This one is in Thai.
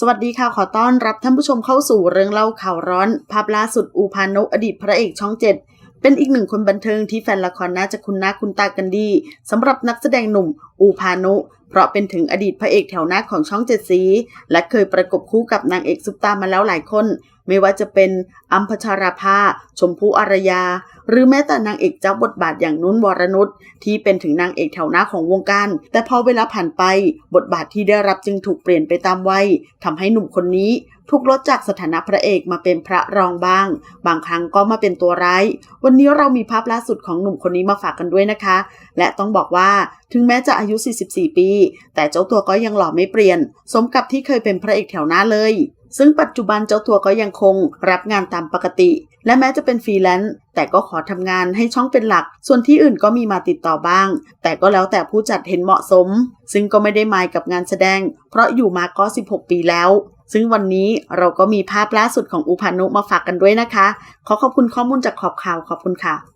สวัสดีค่ะ ขอต้อนรับท่านผู้ชมเข้าสู่เรื่องเล่าข่าวร้อน ภาพล่าสุดอูพานกอดีตพระเอกช่องเจ็ดเป็นอีกหนึ่งคนบันเทิงที่แฟนละครน่าจะคุ้นหน้าคุ้นตากันดีสำหรับนักแสดงหนุ่มอูพานุเพราะเป็นถึงอดีตพระเอกแถวหน้าของช่องเจ็ดสี และเคยประกบคู่กับนางเอกซุปตามาแล้วหลายคน ไม่ว่าจะเป็นอัมพชาราภา ชมพู่อารยา หรือแม้แต่นางเอกเจ้าบทบาทอย่างนุ่นวรนุชที่เป็นถึงนางเอกแถวหน้าของวงการ แต่พอเวลาผ่านไป บทบาทที่ได้รับจึงถูกเปลี่ยนไปตามวัยทำให้หนุ่มคนนี้ถูกลดจากสถานะพระเอกมาเป็นพระรองบ้าง บางครั้งก็มาเป็นตัวร้าย วันนี้เรามีภาพล่าสุดของหนุ่มคนนี้มาฝากกันด้วยนะคะ และต้องบอกว่า ถึงแม้จะอายุ 44 ปี แต่เจ้าตัวก็ยังหล่อไม่เปลี่ยน สมกับที่เคยเป็นพระเอกแถวหน้าเลย ซึ่งปัจจุบันเจ้าตัวก็ยังคงรับงานตามปกติ และแม้จะเป็นฟรีแลนซ์แต่ก็ขอทำงานให้ช่องเป็นหลัก ส่วนที่อื่นก็มีมาติดต่อบ้าง แต่ก็แล้วแต่ผู้จัดเห็นเหมาะสม ซึ่งก็ไม่ได้หมายกับงานแสดง เพราะอยู่มาก็ 16 ปีแล้วซึ่งวันนี้เราก็มีภาพล่าสุดของอุพานุมาฝากกันด้วยนะคะ ขอขอบคุณข้อมูลจากขอบข่าวขอบคุณค่ะ